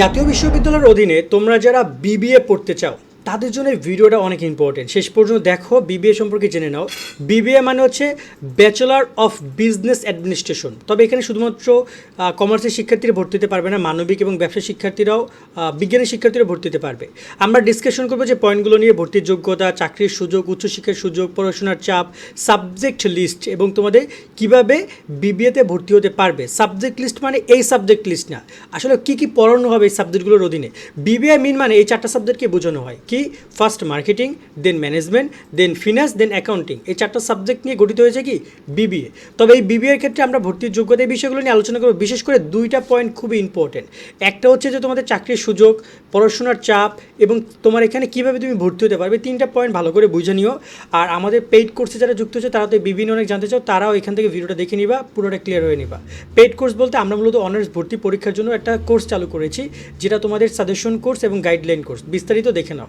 জাতীয় বিশ্ববিদ্যালয়ের অধীনে তোমরা যারা বিবিএ পড়তে চাও তাদের জন্য ভিডিওটা অনেক ইম্পর্টেন্ট শেষ পর্যন্ত দেখো বিবিএ সম্পর্কে জেনে নাও। বিবিএ মানে হচ্ছে ব্যাচেলার অফ বিজনেস অ্যাডমিনিস্ট্রেশন তবে এখানে শুধুমাত্র কমার্সের শিক্ষার্থীরা ভর্তি হতে পারবে না, মানবিক এবং ব্যবসা শিক্ষার্থীরাও বিজ্ঞানের শিক্ষার্থীরা ভর্তি হতে পারবে। আমরা ডিসকাশন করব যে পয়েন্টগুলো নিয়ে ভর্তির যোগ্যতা, চাকরির সুযোগ, উচ্চশিক্ষার সুযোগ, পড়াশোনার চাপ সাবজেক্ট লিস্ট এবং তোমাদের কীভাবে বিবিএতে ভর্তি হতে পারবে। সাবজেক্ট লিস্ট মানে এই সাবজেক্ট লিস্ট না। আসলে কি কি পড়ানো হবে এই সাবজেক্টগুলোর অধীনে? বিবিএ মিন মানে এই চারটা সাবজেক্টকে বোঝানো হয়। কি? First marketing then management then finance then accounting এই চারটা সাবজেক্ট নিয়ে গঠিত হয়েছে কি? বিবিএ তবে এই বিবিএর ক্ষেত্রে আমরা ভর্তির যোগ্যতা এই বিষয়গুলো নিয়ে আলোচনা করব। বিশেষ করে দুইটা পয়েন্ট খুবই ইম্পর্টেন্ট একটা হচ্ছে যে তোমাদের চাকরির সুযোগ, পড়াশোনার চাপ এবং তোমার এখানে কীভাবে তুমি ভর্তি হতে পারবে, তিনটা পয়েন্ট ভালো করে বুঝে নিও। আর আমাদের পেইড কোর্সে যারা যুক্ত হচ্ছে তারা তো বিভিন্ন অনেক জানতে চাও, তারাও এখান থেকে ভিডিওটা দেখে নিবা, পুরোটা ক্লিয়ার হয়ে নিবা। পেইড কোর্স বলতে আমরা মূলত অনার্স ভর্তি পরীক্ষার জন্য একটা কোর্স চালু করেছি, যেটা তোমাদের সাজেশন কোর্স এবং গাইডলাইন কোর্স বিস্তারিত দেখে নাও।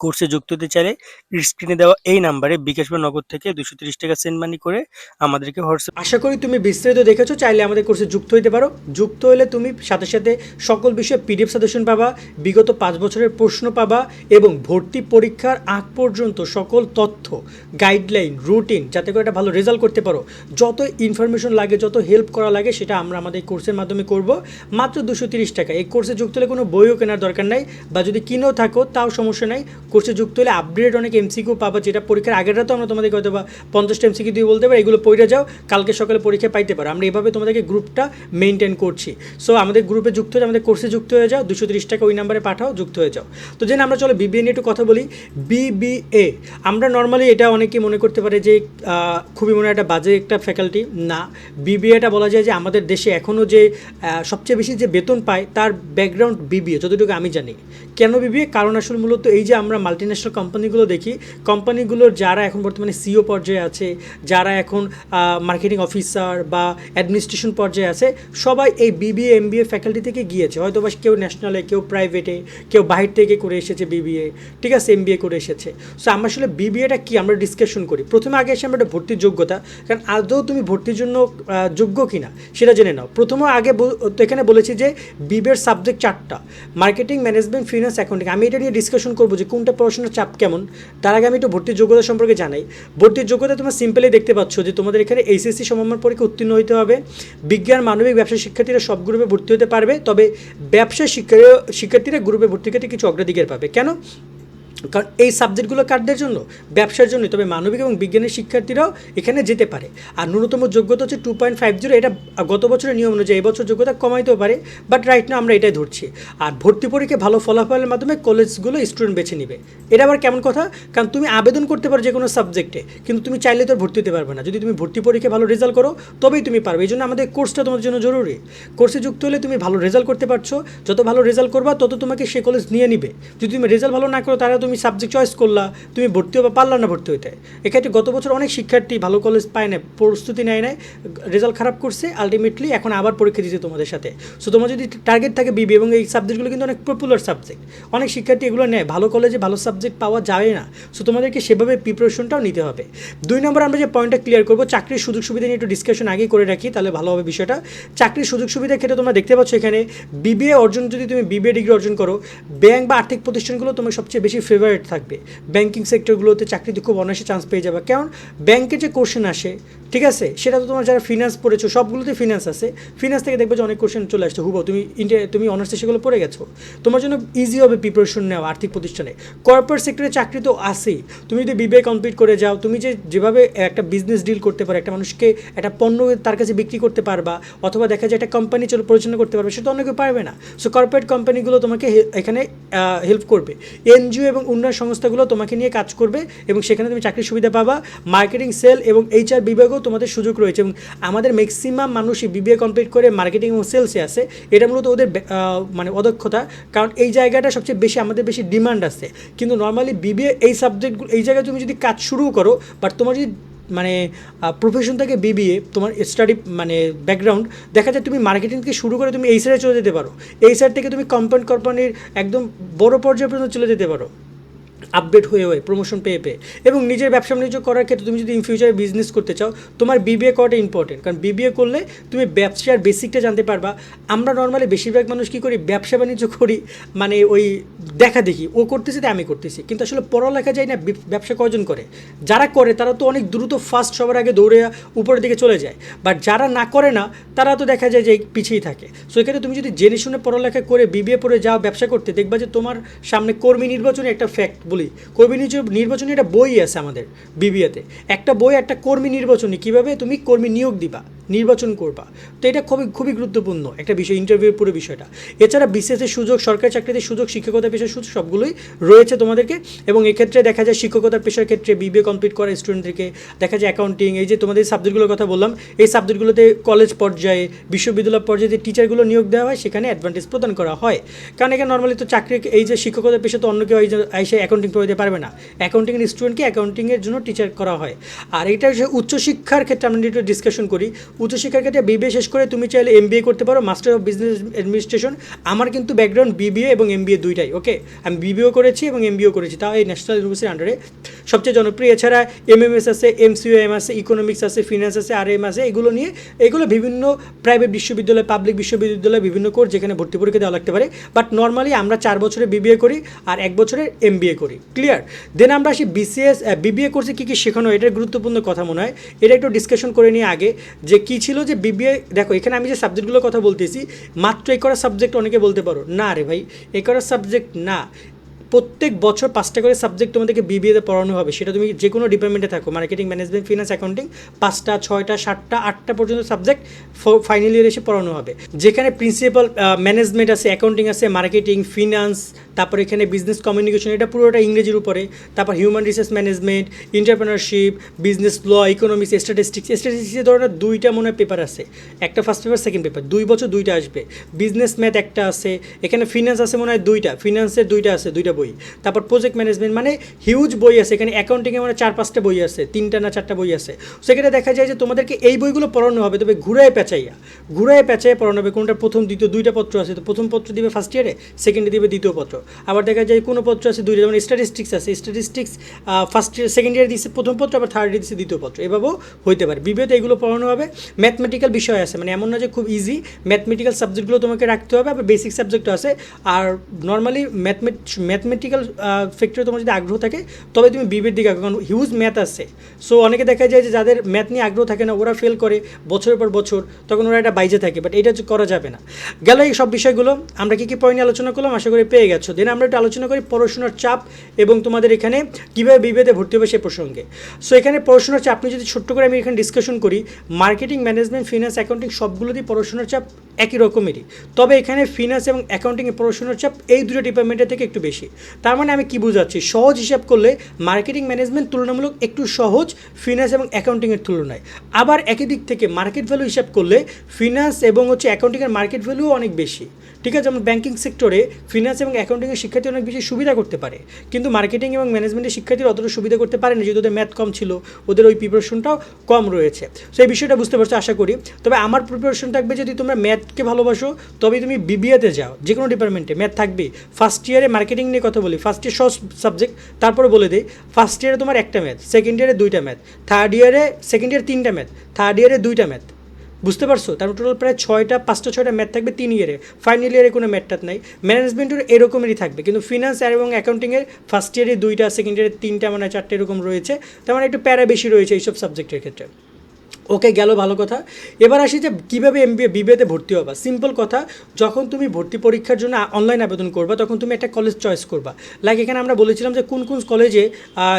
কোর্সে যুক্ত হতে চাইলে স্ক্রিনে দেওয়া এই নাম্বারে বিকাশ বা থেকে দুশো তিরিশ টাকা সেন্ড মানি করে আমাদেরকে হোয়াটসঅ্যাপ আশা করি তুমি বিস্তারিত দেখেছ, চাইলে আমাদের কোর্সে যুক্ত হতে পারো। যুক্ত হলে তুমি সাথে সাথে সকল বিষয়ে পিডিএফ সাজেশন পাবা, বিগত পাঁচ বছরের প্রশ্ন পাবা এবং ভর্তি পরীক্ষার আগ পর্যন্ত সকল তথ্য গাইডলাইন রুটিন যাতে করে একটা ভালো রেজাল্ট করতে পারো। যত ইনফরমেশন লাগে, যত হেল্প করা লাগে, সেটা আমরা আমাদের কোর্সের মাধ্যমে করব। মাত্র দুশো তিরিশ টাকা। এই কোর্সে যুক্ত হলে কোনো বইও কেনার দরকার নাই বা যদি কিনেও থাকো, তাও সমস্যা নাই। কোর্সে যুক্ত হলে আপডেট অনেক এমসিকিউ পাবা, যেটা পরীক্ষার আগের রাতে আমরা তোমাদেরকে হয়তো বা পঞ্চাশটা এমসিকিউ দিয়ে বলতে পারি, এগুলো পড়ে যাও, কালকে সকালে পরীক্ষা পাইতে পারো। আমরা এভাবে তোমাদেরকে গ্রুপটা মেনটেন করছি। সো আমাদের গ্রুপে যুক্ত হয়ে, আমাদের কোর্সে যুক্ত হয়ে যাও, দুশো তিরিশ টাকা ওই নাম্বারে পাঠাও, যুক্ত হয়ে যাও। তো জেনে আমরা চলো বিবিএ নিয়ে একটু কথা বলি। বিবিএ আমরা নর্মালি এটা অনেকেই মনে করতে পারে যে খুবই মনে একটা বাজে একটা ফ্যাকাল্টি না বিবিএটা বলা যায় যে, আমাদের দেশে এখনও যে সবচেয়ে বেশি যে বেতন পায়, তার ব্যাকগ্রাউন্ড বিবিএ যতটুকু আমি জানি। কেন বিবিএ কারণ আসলে মূলত এই যে আমরা মাল্টিন্যাশনাল কোম্পানিগুলো দেখি কোম্পানিগুলোর যারা এখন বর্তমানে সিও পর্যায়ে আছে, যারা এখন মার্কেটিং অফিসার বা অ্যাডমিনিস্ট্রেশন পর্যায়ে আছে, সবাই এই বিবিএ এমবিএ ফ্যাকাল্টি থেকে গিয়েছে। হয়তো বা কেউ ন্যাশনালে কেউ প্রাইভেটে কেউ বাহির থেকে করে এসেছে বিবিএ ঠিক আছে এমবিএ করে এসেছে। সো আমরা আসলে বিবিএটা কি আমরা ডিসকাশন করি? প্রথমে আগে এসে আমরা একটা ভর্তির যোগ্যতা, কারণ আদৌ তুমি ভর্তির জন্য যোগ্য কিনা, সেটা জেনে নাও। প্রথমে আগে এখানে বলেছি যে বিবিএর সাবজেক্ট চারটা মার্কেটিং ম্যানেজমেন্ট ফিনান্স অ্যাকাউন্টিং আমি এটা নিয়ে ডিসকাশন করব যে কোনটা পড়াশোনার চাপ কেমন, তার আগে আমি একটু ভর্তির যোগ্যতা সম্পর্কে জানাই। ভর্তির যোগ্যতা তোমরা সিম্পলি দেখতে পাচ্ছ যে তোমাদের এখানে এইচএসসি সমমান পরীক্ষা উত্তীর্ণ হতে হবে। বিজ্ঞান, মানবিক, ব্যবসা শিক্ষার্থীরা সব গ্রুপে ভর্তি হতে পারবে, তবে ব্যবসা শিক্ষা, শিক্ষার্থীরা গ্রুপে ভর্তি ক্ষেত্রে কিছু অগ্রাধিকার পাবে। কেন? কারণ এই সাবজেক্টগুলো কারদের জন্য? ব্যবসার জন্য তবে মানবিক এবং বিজ্ঞানের শিক্ষার্থীরাও এখানে যেতে পারে। আর ন্যূনতম যোগ্যতা হচ্ছে টু পয়েন্ট ফাইভ জিরো এটা গত বছরের নিয়ম অনুযায়ী এবছর যোগ্যতা কমাইতেও পারে। বাট রাইট না আমরা এটাই ধরছি। আর ভর্তি পরীক্ষায় ভালো ফলাফলের মাধ্যমে কলেজগুলো স্টুডেন্ট বেছে নিবে। এটা আবার কেমন কথা? কারণ তুমি আবেদন করতে পারো যে কোনো সাবজেক্টে কিন্তু তুমি চাইলে তো ভর্তি হতে পারবে না। যদি তুমি ভর্তি পরীক্ষায় ভালো রেজাল্ট করো, তবেই তুমি পারবে। এই জন্য আমাদের কোর্সটা তোমার জন্য জরুরি। কোর্সে যুক্ত হলে তুমি ভালো রেজাল্ট করতে পারছ। যত ভালো রেজাল্ট করবা, তত তোমাকে সে কলেজ নিয়ে নিবে। যদি তুমি রেজাল্ট ভালো না করো, তারা তুমি সাবজেক্ট চয়েস করলা, তুমি ভর্তি হবা, পারলা না ভর্তি হইতে। এক্ষেত্রে গত বছর অনেক শিক্ষার্থী ভালো কলেজ পায় না প্রস্তুতি নেয় নাই রেজাল্ট খারাপ করছে আলটিমেটলি এখন আবার পরীক্ষা দিতে তোমাদের সাথে। সো তোমার যদি টার্গেট থাকে বিবি এবং এই সাবজেক্টগুলো কিন্তু অনেক পপুলার সাবজেক্ট অনেক শিক্ষার্থী এগুলো নেয়, ভালো কলেজে ভালো সাবজেক্ট পাওয়া যায় না। সো তোমাদেরকে সেভাবে প্রিপারেশনটাও নিতে হবে। দুই নম্বর আমরা যে পয়েন্টটা ক্লিয়ার করব, চাকরির সুযোগ সুবিধা নিয়ে একটু ডিসকাশন আগেই করে রাখি, তাহলে ভালো হবে বিষয়টা। চাকরির সুযোগ সুবিধার ক্ষেত্রে তোমরা দেখতে পাচ্ছ এখানে বিবিএ অর্জন যদি তুমি বিবিএ ডিগ্রি অর্জন করো ব্যাংক বা আর্থিক প্রতিষ্ঠানগুলো তোমার সবচেয়ে বেশি ফেভারিট থাকবে। ব্যাংকিং সেক্টরগুলোতে চাকরিতে খুব অনায়াসে চান্স পেয়ে যাবে। কারণ ব্যাংকে যে কোশ্চেন আসে, ঠিক আছে? সেটা তো তোমার যারা ফিনান্স পড়েছো, সবগুলোতে ফিনান্স আছে। ফিনান্স থেকে দেখবে যে অনেক কোশ্চেন চলে আসছে। হুবো তুমি ইন্ডিয়া তুমি অনার্সে সেগুলো পড়ে গেছো। তোমার জন্য ইজি হবে প্রিপারেশন নেওয়া আর্থিক প্রতিষ্ঠানে। কর্পোরেট সেক্টরে চাকরি তো আসেই তুমি যদি বিবিএ কমপ্লিট করে যাও, তুমি যে যেভাবে একটা বিজনেস ডিল করতে পারো, একটা মানুষকে একটা পণ্য তার কাছে বিক্রি করতে পারবা, অথবা দেখা যায় একটা কোম্পানি চলো পরিচালনা করতে পারবে সেটা অনেকে পারবে না। সো কর্পোরেট কোম্পানিগুলো তোমাকে এখানে হেল্প করবে। এনজিও এবং উন্নয়ন সংস্থাগুলো তোমাকে নিয়ে কাজ করবে এবং সেখানে তুমি চাকরির সুবিধা পাবা মার্কেটিং সেল এবং এইচআর বিভাগেও তোমাদের সুযোগ রয়েছে এবং আমাদের ম্যাক্সিমাম মানুষই বিবিএ কমপ্লিট করে মার্কেটিং এবং সেলসে আছে। এটা মূলত ওদের মানে অদক্ষতা। কারণ এই জায়গাটা সবচেয়ে বেশি আমাদের বেশি ডিমান্ড আছে। কিন্তু নর্মালি বিবিএ এই সাবজেক্টগুলো এই জায়গায় তুমি যদি কাজ শুরু করো বাট তোমার যদি মানে প্রফেশন থেকে বিবিএ তোমার স্টাডি মানে ব্যাকগ্রাউন্ড দেখা যায় তুমি মার্কেটিং থেকে শুরু করে তুমি এই সাইডে চলে যেতে পারো। এই সাইড থেকে তুমি কম্পাউন্ড কোম্পানির একদম বড় পর্যায়ে পর্যন্ত চলে যেতে পারো। আপডেট হয়ে হয়ে প্রমোশন পেয়ে পেয়ে। এবং নিজের ব্যবসা বাণিজ্য করার ক্ষেত্রে তুমি যদি ইন ফিউচারে বিজনেস করতে চাও, তোমার বিবিএ করাটা ইম্পর্টেন্ট কারণ বিবিএ করলে তুমি ব্যবসার বেসিকটা জানতে পারবা। আমরা নর্মালি বেশিরভাগ মানুষ কী করি? ব্যবসা বাণিজ্য করি। মানে ওই দেখা দেখি, ও করতেছে তাই আমি করতেছি। কিন্তু আসলে পড়ালেখা যায় না ব্যবসা কয়জন করে? যারা করে, তারা তো অনেক দ্রুত ফার্স্ট সবার আগে দৌড়ে উপরের দিকে চলে যায়। বাট যারা না করে না, তারা তো দেখা যায় যে পিছিয়েই থাকে। সো এখানে তুমি যদি জেনে শুনে পড়ালেখা করে বিবিএ পড়ে যাও, ব্যবসা করতে, দেখবা যে তোমার সামনে কর্মী নির্বাচনে একটা ফ্যাক্ট বলি কর্মী নির্বাচনী একটা বই আছে আমাদের, বিবিএতে। একটা বই একটা কর্মী নির্বাচনী, কীভাবে তুমি কর্মী নিয়োগ দিবা, নির্বাচন করবা। তো এটা খুবই খুবই গুরুত্বপূর্ণ একটা বিষয় ইন্টারভিউর পুরো বিষয়টা। এছাড়া বিসিএসের সুযোগ, সরকারি চাকরিতে সুযোগ শিক্ষকতা পেশার সুযোগ, সবগুলোই রয়েছে তোমাদেরকে। এবং এক্ষেত্রে দেখা যায় শিক্ষকতার পেশার ক্ষেত্রে বিবিএ কমপ্লিট করা স্টুডেন্টদেরকে দেখা যায় অ্যাকাউন্টিং এই যে তোমাদের সাবজেক্টগুলোর কথা বললাম, এই সাবজেক্টগুলোতে কলেজ পর্যায়ে, বিশ্ববিদ্যালয় পর্যায়ে যে টিচারগুলো নিয়োগ দেওয়া হয়, সেখানে অ্যাডভান্টেজ প্রদান করা হয়। কারণ এখানে নর্মালি তো চাকরি এই যে শিক্ষকতার পেশা তো অন্য কেউ এই যে অ্যাকাউন্টিং দিতে পারবে না। অ্যাকাউন্টিংয়ের স্টুডেন্টকে অ্যাকাউন্টিংয়ের জন্য টিচার করা হয়। আর এটা হচ্ছে উচ্চশিক্ষার ক্ষেত্রে আমরা একটু ডিসকাশন করি। উচ্চশিক্ষার ক্ষেত্রে বিবিএ শেষ করে তুমি চাইলে এমবিএ করতে পারো মাস্টার অফ বিজনেস অ্যাডমিনিস্ট্রেশন আমার কিন্তু ব্যাকগ্রাউন্ড বিবিএ এবং এমবিএ দুইটাই ওকে আমি বিবিও করেছি এবং এমবিও করেছি, তাও এই ন্যাশনাল ইউনিভার্সিটির আন্ডারে সবচেয়ে জনপ্রিয় এছাড়া এমএমএস আছে এমসিওএম আছে ইকোনমিক্স আছে ফিনান্স আছে আর এম আছে, এগুলো নিয়ে এগুলো বিভিন্ন প্রাইভেট বিশ্ববিদ্যালয় পাবলিক বিশ্ববিদ্যালয়, বিভিন্ন কোর্স যেখানে ভর্তি পরীক্ষা দেওয়া লাগতে পারে। বাট নর্মালি আমরা চার বছরে বিবিএ করি আর এক বছরের এমবিএ করি। ক্লিয়ার দেন আমরা আসি বিসিএস বিবিএ কোর্সে কী কী শেখানো এটা এটার গুরুত্বপূর্ণ কথা মনে হয়। এটা একটু ডিসকাশন করে নিয়ে আগে, যে কী ছিল যে বিবিএ দেখো, এখানে আমি যে সাবজেক্টগুলোর কথা বলতেছি, মাত্র এই করা সাবজেক্ট অনেকে বলতে পারো, না রে ভাই এ করা সাবজেক্ট না। প্রত্যেক বছর পাঁচটা করে সাবজেক্ট তোমাদেরকে বিবিএতে পড়ানো হবে। সেটা তুমি যে কোনো ডিপার্টমেন্টে থাকো মার্কেটিং ম্যানেজমেন্ট ফিনান্স অ্যাকাউন্টিং পাঁচটা, ছয়টা, সাতটা, আটটা পর্যন্ত সাবজেক্ট ফাইনাল ইয়ার এসে পড়ানো হবে। যেখানে প্রিন্সিপাল ম্যানেজমেন্ট আছে অ্যাকাউন্টিং আছে মার্কেটিং ফিনান্স তারপর এখানে বিজনেস কমিউনিকেশন এটা পুরোটা ইংরেজির উপরে। তারপর human resource management entrepreneurship business law economics statistics স্ট্যাটিস্টিক্সের ধরনের দুইটা মনে হয় পেপার আছে। একটা ফার্স্ট পেপার সেকেন্ড পেপার দুই বছর দুইটা আসবে। বিজনেস ম্যাথ একটা আছে, এখানে ফিনান্স আছে মনে হয় দুইটা ফিনান্সের দুইটা আছে, দুইটা বই। তারপর প্রজেক্ট ম্যানেজমেন্ট মানে হিউজ বই আছে, এখানে অ্যাকাউন্টিংয়ে মানে চার পাঁচটা বই আছে, তিনটা না চারটা বই আছে। সেখানে দেখা যায় যে তোমাদেরকে এই বইগুলো পড়ানো হবে, তবে ঘুরায় পেঁচাইয়া ঘুরায় পেঁচাইয়া পড়ানো হবে। কোনটা প্রথম, দ্বিতীয়, দুইটা পত্র আছে, তো প্রথম পত্র দিবে ফার্স্ট ইয়ারে সেকেন্ডে দিবে দ্বিতীয় পত্র। আবার দেখা যায় কোনো পত্র আছে দুইটা, যেমন স্ট্যাটিস্টিক্স আছে statistics first year second year দিচ্ছে প্রথম পত্র, আবার থার্ড ইয়ার দিচ্ছে দ্বিতীয় পত্র। এভাবেও হইতে পারে। বিবিএতে এগুলো পড়ানো হবে। ম্যাথমেটিক্যাল বিষয় আছে মানে এমন না যে খুব ইজি ম্যাথমেটিক্যাল সাবজেক্টগুলো তোমাকে রাখতে হবে, আবার বেসিক সাবজেক্টও আছে। আর নর্মালি ম্যাথমেট ম্যাথমেটিক্যাল ফ্যাক্টরে তোমার যদি আগ্রহ থাকে, তবে তুমি বিবির দিকে কারণ হিউজ ম্যাথ আছে। সো অনেকে দেখা যায় যে যাদের ম্যাথ নিয়ে আগ্রহ থাকে না, ওরা ফেল করে বছরের পর বছর, তখন ওরা এটা বাইজে থাকে বাট এটা করা যাবে না। গেল এই সব বিষয়গুলো, আমরা কী কী পয়েন্ট আলোচনা করলাম, আশা করি পেয়ে গেছো। দেন আমরা একটু আলোচনা করি পড়াশোনার চাপ এবং তোমাদের এখানে কীভাবে বিবেদে ভর্তি হবে সে প্রসঙ্গে। সো এখানে পড়াশোনার চাপ নিয়ে যদি ছোট্ট করে আমি এখানে ডিসকাশন করি মার্কেটিং ম্যানেজমেন্ট ফিনান্স অ্যাকাউন্টিং সবগুলোতেই পড়াশোনার চাপ একই রকমেরই। তবে এখানে ফিনান্স এবং অ্যাকাউন্টিংয়ে পড়াশোনার চাপ এই দুটো ডিপার্টমেন্টের থেকে একটু বেশি। তার মানে আমি কি বোঝাচ্ছি? সহজ হিসাব করলে মার্কেটিং ম্যানেজমেন্ট তুলনামূলক একটু সহজ ফিনান্স এবং অ্যাকাউন্টিংয়ের তুলনায়। আবার একই দিক থেকে মার্কেট ভ্যালু হিসাব করলে ফিনান্স এবং হচ্ছে অ্যাকাউন্টিংয়ের মার্কেট ভ্যালুও অনেক বেশি। ঠিক আছে, যেমন ব্যাঙ্কিং সেক্টরে ফিনান্স এবং অ্যাকাউন্টিংয়ের শিক্ষার্থী অনেক বেশি সুবিধা করতে পারে। কিন্তু মার্কেটিং এবং ম্যানেজমেন্টের শিক্ষার্থীরা অতটা সুবিধা করতে পারে না যেহেতু ওদের ম্যাথ কম ছিল, ওদের ওই প্রিপারেশনটাও কম রয়েছে। সো এই বিষয়টা বুঝতে পারছ, আশা করি। তবে আমার প্রিপারেশন থাকবে যদি তোমরা ম্যাথকে ভালোবাসো তবে তুমি বিবিএতে যাও যে কোনো ডিপার্টমেন্টে ম্যাথ থাকবে ফার্স্ট ইয়ারে মার্কেটিং নিয়ে কথা বলি ফার্স্ট ইয়ার সব সাবজেক্ট তারপরে বলে দিই ফার্স্ট ইয়ারে তোমার একটা ম্যাথ সেকেন্ড ইয়ারে দুইটা ম্যাথ থার্ড ইয়ারে সেকেন্ড ইয়ার তিনটা ম্যাথ থার্ড ইয়ারে দুইটা ম্যাথ বুঝতে পারছ? তার টোটাল প্রায় ছয়টা, পাঁচটা, ছয়টা ম্যাথ থাকবে তিন ইয়ারে ফাইনাল ইয়ারে কোনো ম্যাথ নাই। ম্যানেজমেন্টের এরকমেরই থাকবে, কিন্তু ফিনান্স আর এবং অ্যাকাউন্টিংয়ের ফার্স্ট ইয়ারে দুইটা সেকেন্ড ইয়ারে তিনটা মানে চারটে এরকম রয়েছে। তার মানে একটু প্যারা বেশি রয়েছে এইসব সাবজেক্টের ক্ষেত্রে। ওকে গেল ভালো কথা। এবার আসি যে কীভাবে এম বিএ বিবিএতে ভর্তি হবা। সিম্পল কথা, যখন তুমি ভর্তি পরীক্ষার জন্য অনলাইন আবেদন করবা, তখন তুমি একটা কলেজ চয়েস করবা। লাইক এখানে আমরা বলেছিলাম যে কোন কোন কলেজে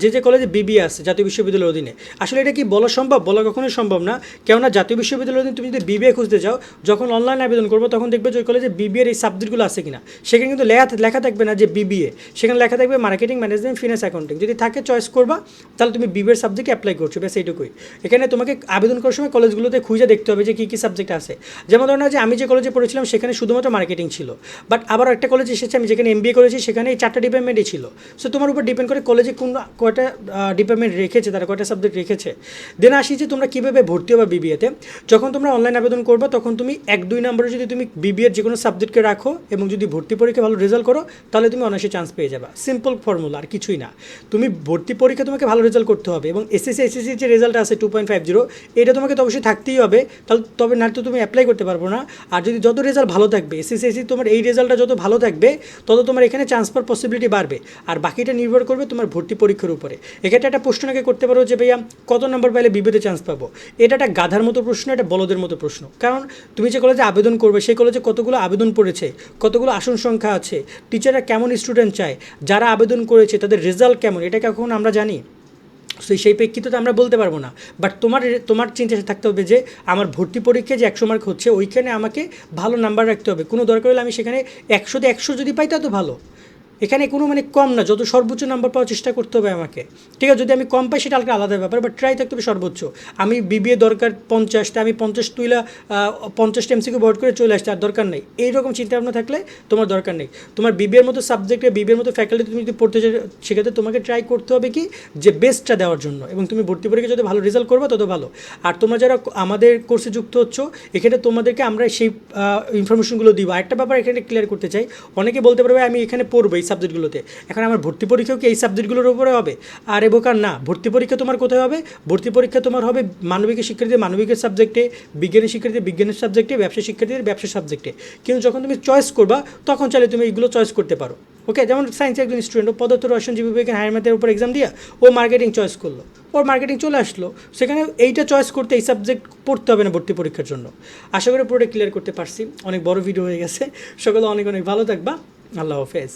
যে যে কলেজে বিবিএ আছে, জাতীয় বিশ্ববিদ্যালয়ের অধীনে। আসলে এটা কি বলা সম্ভব? বলা কখনোই সম্ভব না। কেননা জাতীয় বিশ্ববিদ্যালয়ের অধীনে তুমি যদি বিবিএ খুঁজতে যাও, যখন অনলাইন আবেদন করব, তখন দেখবে যে ওই কলেজে বিবিএর এই সাবজেক্টগুলো আছে কিনা। সেখানে কিন্তু লেখা লেখা থাকবে না যে বিবিএ। সেখানে লেখা থাকবে মার্কেটিং ম্যানেজমেন্ট ফিনান্স অ্যাকাউন্টিং যদি থাকে চয়েস করবা, তাহলে তুমি বিবিএর সাবজেক্টে অ্যাপ্লাই করছ, ব্যাস এইটুকুই। এখানে তোমাকে আবেদন করার সময় কলেজগুলোতে খুঁজে দেখতে হবে যে কী কী সাবজেক্ট আছে। যেমন ধরো না যে আমি যে কলেজে পড়েছিলাম, সেখানে শুধুমাত্র মার্কেটিং ছিল। বাট আবার একটা কলেজ এসেছে, আমি যেখানে এমবিএ করেছি, সেখানে এই চারটা ডিপার্টমেন্টই ছিল। সো তোমার উপর ডিপেন্ড করে কলেজে কোন কয়টা ডিপার্টমেন্ট রেখেছে, তারা কয়টা সাবজেক্ট রেখেছে। দেন আসি যে তোমরা কীভাবে ভর্তি হবে বিবিএতে যখন তোমরা অনলাইন আবেদন করবে, তখন তুমি এক, দুই নম্বরে যদি তুমি বিবিএর যে কোনো সাবজেক্টকে রাখো এবং যদি ভর্তি পরীক্ষা ভালো রেজাল্ট করো, তাহলে তুমি অনায়াসে চান্স পেয়ে যাবে। সিম্পল ফর্মুলা আর কিছুই না। তুমি ভর্তি পরীক্ষা তোমাকে ভালো রেজাল্ট করতে হবে এবং এসএসসি এসএসসি যে রেজাল্ট আছে টু পয়েন্ট ফাইভ জিরো এটা তোমাকে তো অবশ্যই থাকতেই হবে। তাহলে তবে না তো তুমি অ্যাপ্লাই করতে পারব না। আর যদি যত রেজাল্ট ভালো থাকবে এসএসসি তোমার এই রেজাল্টটা যত ভালো থাকবে, তত তোমার এখানে চান্স পাওয়ার পসিবিলিটি বাড়বে। আর বাকিটা নির্ভর করবে তোমার ভর্তি পরীক্ষার উপরে। এক্ষেত্রে একটা প্রশ্ন নাকি করতে পারো যে, ভাইয়া, কত নম্বর পাইলে বিবেতে চান্স পাবো? এটা একটা গাধার মতো প্রশ্ন, এটা বলদের মতো প্রশ্ন। কারণ তুমি যে কলেজে আবেদন করবে, সেই কলেজে কতগুলো আবেদন পড়েছে, কতগুলো আসন সংখ্যা আছে টিচাররা কেমন স্টুডেন্ট চায়, যারা আবেদন করেছে, তাদের রেজাল্ট কেমন, এটা কখন আমরা জানি? সো সেই প্রেক্ষিতে আমরা বলতে পারব না। বাট তোমার তোমার চিন্তা থাকতে হবে যে, আমার ভর্তি পরীক্ষায় যে একশো মার্ক হচ্ছে, ওইখানে আমাকে ভালো নাম্বার রাখতে হবে। কোনো দরকার হলে আমি সেখানে একশোতে একশো যদি পাই, তা তো ভালো। এখানে কোনো মানে কম না, যত সর্বোচ্চ নাম্বার পাওয়ার চেষ্টা করতে হবে আমাকে। ঠিক আছে, যদি আমি কম পাই, সেটা একটা আলাদা ব্যাপার বাট ট্রাই থাকতে হবে সর্বোচ্চ। আমি বিবিএ দরকার পঞ্চাশটা, আমি পঞ্চাশ তুইলা পঞ্চাশটা এমসিকে বোর্ড করে চলে আসতে আর দরকার নেই। এইরকম চিন্তাভাবনা থাকলে তোমার দরকার নেই। তোমার বিবিএর মতো সাবজেক্টে বিবিএর মতো ফ্যাকাল্টি তুমি যদি পড়তে চাও, সেক্ষেত্রে তোমাকে ট্রাই করতে হবে কি? যে বেস্টটা দেওয়ার জন্য, এবং তুমি ভর্তি পরীক্ষা যদি ভালো রেজাল্ট করবে, তত ভালো। আর তোমরা যারা আমাদের কোর্সে যুক্ত হচ্ছ, এখানে তোমাদেরকে আমরা সেই ইনফরমেশনগুলো দিব। আরেকটা ব্যাপার এখানে ক্লিয়ার করতে চাই, অনেকে বলতে পারবে আমি এখানে পড়ব সাবজেক্টগুলোতে এখন আমার ভর্তি পরীক্ষাও কি এই সাবজেক্টগুলোর উপরে হবে? আর এবোকার না। ভর্তি পরীক্ষা তোমার কোথায় হবে? ভর্তি পরীক্ষা তোমার হবে মানবিকের শিক্ষার্থীদের মানবিকের সাবজেক্টে বিজ্ঞানের শিক্ষার্থীদের বিজ্ঞানের সাবজেক্টে ব্যবসা শিক্ষার্থীদের ব্যবসা সাবজেক্টে কিন্তু যখন তুমি চয়েস করবা, তখন চাইলে তুমি এইগুলো চয়েস করতে পারো। ওকে যেমন সায়েন্সের একজন স্টুডেন্ট ও পদার্থ, রসায়ন, জীব বিজ্ঞান, হায়ার ম্যাথের উপর এক্সাম দিয়া ও মার্কেটিং চয়েস করল। ওর মার্কেটিং চলে আসলো। সেখানে এইটা চয়েস করতে এই সাবজেক্ট পড়তে হবে না ভর্তি পরীক্ষার জন্য। আশা করি পুরোটা ক্লিয়ার করতে পারছি। অনেক বড় ভিডিও হয়ে গেছে। সকলে অনেক অনেক ভালো থাকবা। আল্লাহ হাফেজ।